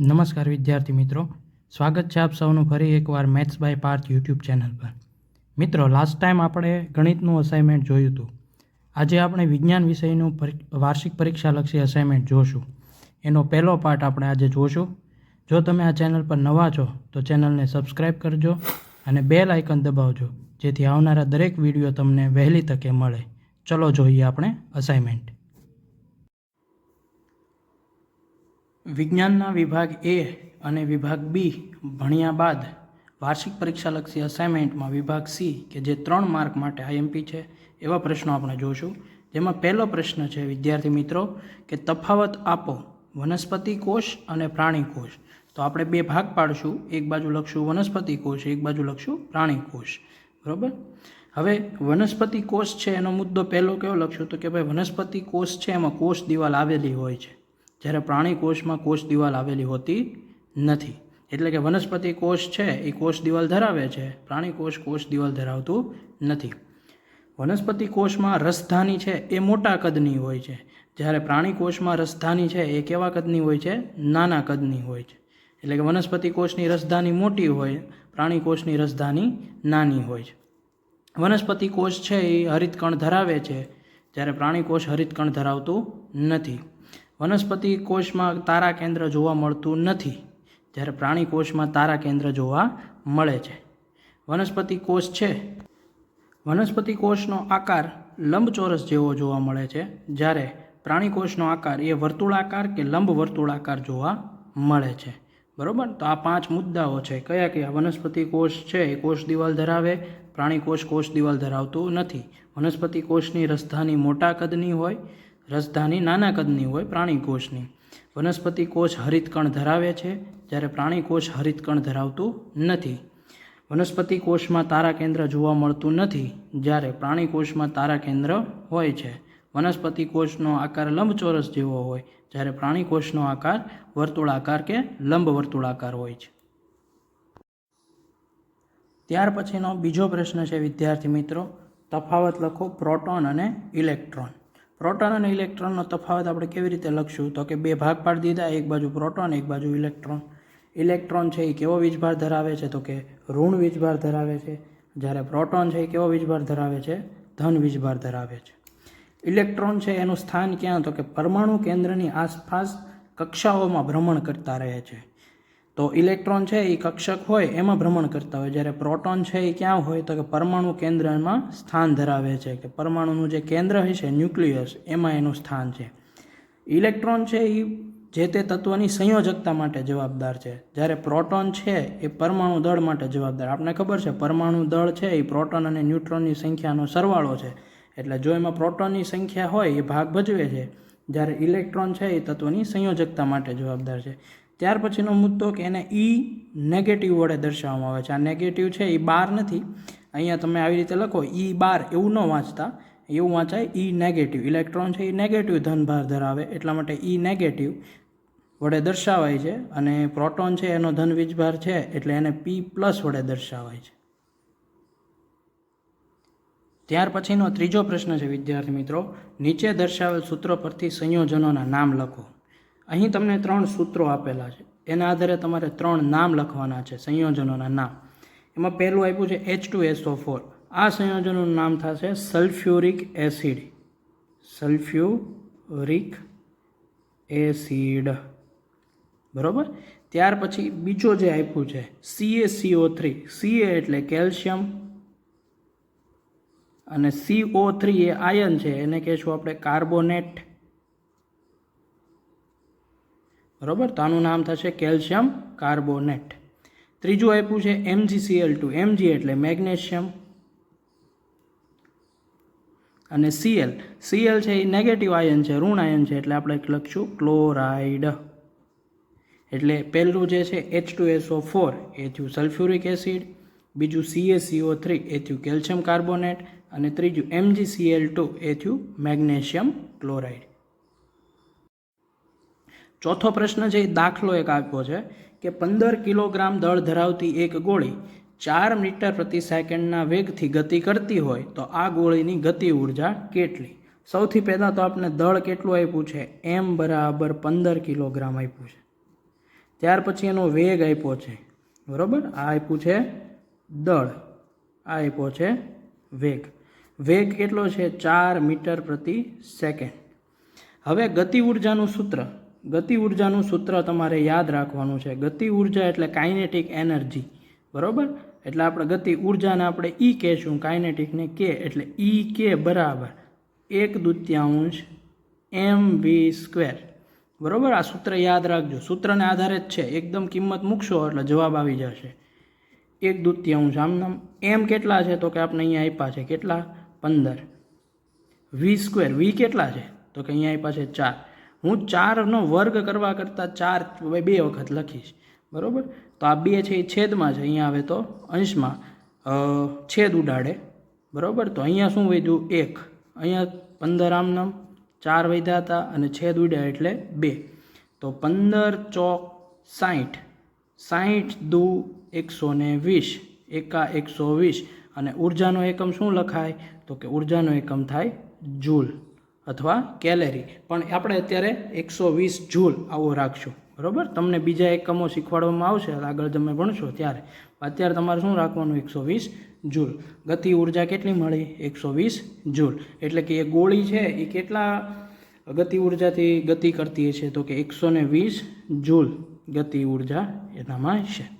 નમસ્કાર વિદ્યાર્થી મિત્રો. સ્વાગત છે આપ સૌનું ફરી એકવાર maths by Parth YouTube channel પર. મિત્રો લાસ્ટ ટાઈમ આપણે ગણિતનું અસાઇનમેન્ટ જોયું હતું. આજે આપણે વિજ્ઞાન વિષયનું વાર્ષિક પરીક્ષાલક્ષી અસાઇનમેન્ટ જોશું. એનો પહેલો પાર્ટ આપણે આજે જોશું. જો તમે આ ચેનલ પર નવા છો, તો ચેનલને સબસ્ક્રાઇબ કરજો અને બેલ આઇકન દબાવજો, જેથી આવનારા દરેક વીડિયો તમને વહેલી તકે મળે. ચલો જોઈએ આપણે અસાઇનમેન્ટ વિજ્ઞાનના વિભાગ એ અને વિભાગ બી ભણ્યા બાદ વાર્ષિક પરીક્ષાલક્ષી અસાઇનમેન્ટમાં વિભાગ સી કે જે ત્રણ માર્ક માટે આઈએમપી છે, એવા પ્રશ્નો આપણે જોશું. જેમાં પહેલો પ્રશ્ન છે, વિદ્યાર્થી મિત્રો, કે તફાવત આપો વનસ્પતિ કોષ અને પ્રાણી કોષ. તો આપણે બે ભાગ પાડશું. એક બાજુ લખશું વનસ્પતિ કોષ, એક બાજુ લખશું પ્રાણી કોષ. બરાબર? હવે વનસ્પતિ કોષ છે, એનો મુદ્દો પહેલો કેવો લખશું? તો કે ભાઈ વનસ્પતિ કોષ છે, એમાં કોષ દિવાલ આવેલી હોય છે. જ્યારે પ્રાણી કોષમાં કોષ દિવાલ આવેલી હોતી નથી. એટલે કે વનસ્પતિ કોષ છે, એ કોષ દિવાલ ધરાવે છે. પ્રાણી કોષ કોષ દિવાલ ધરાવતું નથી. વનસ્પતિ કોષમાં રસધાની છે, એ મોટા કદની હોય છે. જ્યારે પ્રાણી કોષમાં રસધાની છે, એ કેવા કદની હોય છે? નાના કદની હોય છે. એટલે કે વનસ્પતિ કોષની રસધાની મોટી હોય, પ્રાણી કોષની રસધાની નાની હોય છે. વનસ્પતિ કોષ છે, એ હરિતકણ ધરાવે છે, જ્યારે પ્રાણી કોષ હરિતકણ ધરાવતું નથી. વનસ્પતિ કોષમાં તારા કેન્દ્ર જોવા મળતું નથી, જ્યારે પ્રાણી કોષમાં તારા કેન્દ્ર જોવા મળે છે. વનસ્પતિ કોષ છે. વનસ્પતિ કોષનો આકાર લંબચોરસ જેવો જોવા મળે છે, જ્યારે પ્રાણી કોષનો આકાર એ વર્તુળાકાર કે લંબ વર્તુળાકાર જોવા મળે છે. બરાબર? તો આ પાંચ મુદ્દાઓ છે. કયા કયા? વનસ્પતિ કોષ છે એ કોષ દિવાલ ધરાવે? પ્રાણી કોષ કોષ દિવાલ ધરાવતું નથી. વનસ્પતિ કોષની રસધાની મોટા કદની હોય રસધાની નાના કદની હોય પ્રાણી કોષની વનસ્પતિ કોષ હરિતકણ ધરાવે છે, જ્યારે પ્રાણી કોષ હરિતકણ ધરાવતું નથી. વનસ્પતિ કોષમાં તારા કેન્દ્ર જોવા મળતું નથી, જ્યારે પ્રાણી કોષમાં તારા કેન્દ્ર હોય છે. વનસ્પતિ કોષનો આકાર લંબચોરસ જેવો હોય, જ્યારે પ્રાણી કોષનો આકાર વર્તુળાકાર કે લંબ વર્તુળાકાર હોય છે. ત્યાર પછીનો બીજો પ્રશ્ન છે, વિદ્યાર્થી મિત્રો. તફાવત લખો પ્રોટોન અને ઇલેક્ટ્રોન. પ્રોટોન અને ઇલેક્ટ્રોનનો તફાવત આપણે કેવી રીતે લખશું? તો કે બે ભાગ પાડી દીધા, એક બાજુ પ્રોટોન, એક બાજુ ઇલેક્ટ્રોન. ઇલેક્ટ્રોન છે એ કેવો વીજભાર ધરાવે છે? તો કે ઋણ વીજભાર ધરાવે છે. જ્યારે પ્રોટોન છે એ કેવો વીજભાર ધરાવે છે? ધન વીજભાર ધરાવે છે. ઇલેક્ટ્રોન છે એનું સ્થાન ક્યાં? તો કે પરમાણુ કેન્દ્રની આસપાસ કક્ષાઓમાં ભ્રમણ કરતા રહે છે. તો ઇલેક્ટ્રોન છે એ કક્ષક હોય એમાં ભ્રમણ કરતા હોય. જ્યારે પ્રોટોન છે એ ક્યાં હોય તો કે પરમાણુ કેન્દ્રમાં સ્થાન ધરાવે છે કે પરમાણુનું જે કેન્દ્ર હશે ન્યુક્લિયસ, એમાં એનું સ્થાન છે. ઇલેક્ટ્રોન છે એ જે તે તત્વની સંયોજકતા માટે જવાબદાર છે. જ્યારે પ્રોટોન છે એ પરમાણુ દળ માટે જવાબદાર. આપણને ખબર છે, પરમાણુ દળ છે એ પ્રોટોન અને ન્યુટ્રોનની સંખ્યાનો સરવાળો છે. એટલે જો એમાં પ્રોટોનની સંખ્યા હોય એ ભાગ ભજવે છે જ્યારે ઇલેક્ટ્રોન છે એ તત્વની સંયોજકતા માટે જવાબદાર છે. ત્યાર પછીનો મુદ્દો કે એને ઈ નેગેટિવ વડે દર્શાવવામાં આવે છે. આ નેગેટિવ છે એ બાર નથી. અહીંયા તમે આવી રીતે લખો ઈ બાર એવું ન વાંચતા. એવું વાંચાય ઈ નેગેટિવ ઇલેક્ટ્રોન છે એ નેગેટિવ ધનભાર ધરાવે. એટલા માટે ઈ નેગેટિવ વડે દર્શાવાય છે. અને પ્રોટોન છે એનો ધન વીજભાર છે. એટલે એને પી પ્લસ વડે દર્શાવાય છે. ત્યાર પછીનો ત્રીજો પ્રશ્ન છે, વિદ્યાર્થી મિત્રો. નીચે દર્શાવેલ સૂત્રો પરથી સંયોજનોના નામ લખો. અહીં તમને ત્રણ સૂત્રો આપેલા છે. એના આધારે તમારે ત્રણ નામ લખવાના છે, સંયોજનોના નામ. એમાં પહેલું આપ્યું છે એચ ટુ એસઓ ફોર આ સંયોજનોનું નામ થશે સલ્ફ્યુરિક એસિડ. Sulphuric acid. બરોબર? ત્યાર પછી બીજો જે આપ્યું છે સીએ સીઓ થ્રી સીએ એટલે કેલ્શિયમ અને સીઓ થ્રી એ આયન છે, એને કહેશું આપણે કાર્બોનેટ બરોબર? તો આનું નામ થશે કેલ્શિયમ કાર્બોનેટ. ત્રીજું આપ્યું છે એમજીસીએલ ટુ એમજી એટલે મેગ્નેશિયમ. અને સીએલ સીએલ છે એ નેગેટિવ આયન છે, ઋણ આયન છે, એટલે આપણે લખશું ક્લોરાઇડ એટલે પહેલું જે છે એચ ટુ એસઓ ફોર એ થયું સલ્ફ્યુરિક એસિડ બીજું સીએસીઓ થ્રી એ થયું કેલ્શિયમ કાર્બોનેટ. અને ત્રીજું એમજીસીએલ ટુ એ થયું મેગ્નેશિયમ ક્લોરાઇડ. ચોથો પ્રશ્ન છે, એ દાખલો એક આપ્યો છે કે પંદર કિલોગ્રામ દળ ધરાવતી એક ગોળી ચાર મીટર પ્રતિ સેકન્ડના વેગથી ગતિ કરતી હોય તો આ ગોળીની ગતિ ઊર્જા કેટલી? સૌથી પહેલાં તો આપણે દળ કેટલું આપ્યું છે? એમ બરાબર પંદર કિલોગ્રામ આપ્યું છે. ત્યાર પછી એનો વેગ આપ્યો છે. બરાબર? આ આપ્યું છે દળ. આ આપ્યો છે વેગ. વેગ કેટલો છે? ચાર મીટર પ્રતિ સેકન્ડ. હવે ગતિ ઉર્જાનું સૂત્ર. ગતિ ઉર્જાનું સૂત્ર તમારે યાદ રાખવાનું છે. ગતિ ઊર્જા એટલે કાઇનેટિક એનર્જી. બરાબર? એટલે આપણે ગતિ ઉર્જાને આપણે ઈ કહેશું, કાઇનેટિકને કે એટલે ઈ કે બરાબર એક દૂત્યાંશ એમ વી સ્ક્વેર. બરાબર? આ સૂત્ર યાદ રાખજો. સૂત્રને આધારે જ છે. એકદમ કિંમત મૂકશો એટલે જવાબ આવી જશે. એક દૂત્યાંશ. આમ નામ એમ કેટલા છે? તો કે આપણે અહીંયા આપ્યા છે. કેટલા? પંદર. વી સ્ક્વેર વી કેટલા છે? તો કે અહીંયા આપ્યા છે ચાર. હું ચારનો વર્ગ કરવા કરતાં ચાર બે વખત લખીશ. બરાબર? તો આ બે છે એ છેદમાં છે. અહીંયા આવે તો અંશમાં છેદ ઉડાડે. બરાબર? તો અહીંયા શું વધ્યું? એક. અહીંયા પંદર આમ નામ. ચાર વધ્યા હતા અને છેદ ઉડ્યા એટલે બે. તો પંદર ચોક સાઠ સાઠ દુ એકસો વીસ. એકા એકસો વીસ. અને ઉર્જાનો એકમ શું લખાય? તો કે ઉર્જાનો એકમ થાય જૂલ અથવા કેલેરી. પણ આપણે અત્યારે એકસો વીસ જૂલ આવો રાખશું. બરાબર? તમને બીજા એકમો શીખવાડવામાં આવશે આગળ તમે ભણશો ત્યારે. અત્યારે તમારે શું રાખવાનું? એકસો વીસ જૂલ. ગતિ ઊર્જા કેટલી મળી? એકસો વીસ જૂલ. એટલે કે એ ગોળી છે, એ કેટલા ગતિ ઉર્જાથી ગતિ કરતી હશે? તો કે એકસો ને વીસ જૂલ ગતિ ઊર્જા એનામાં છે.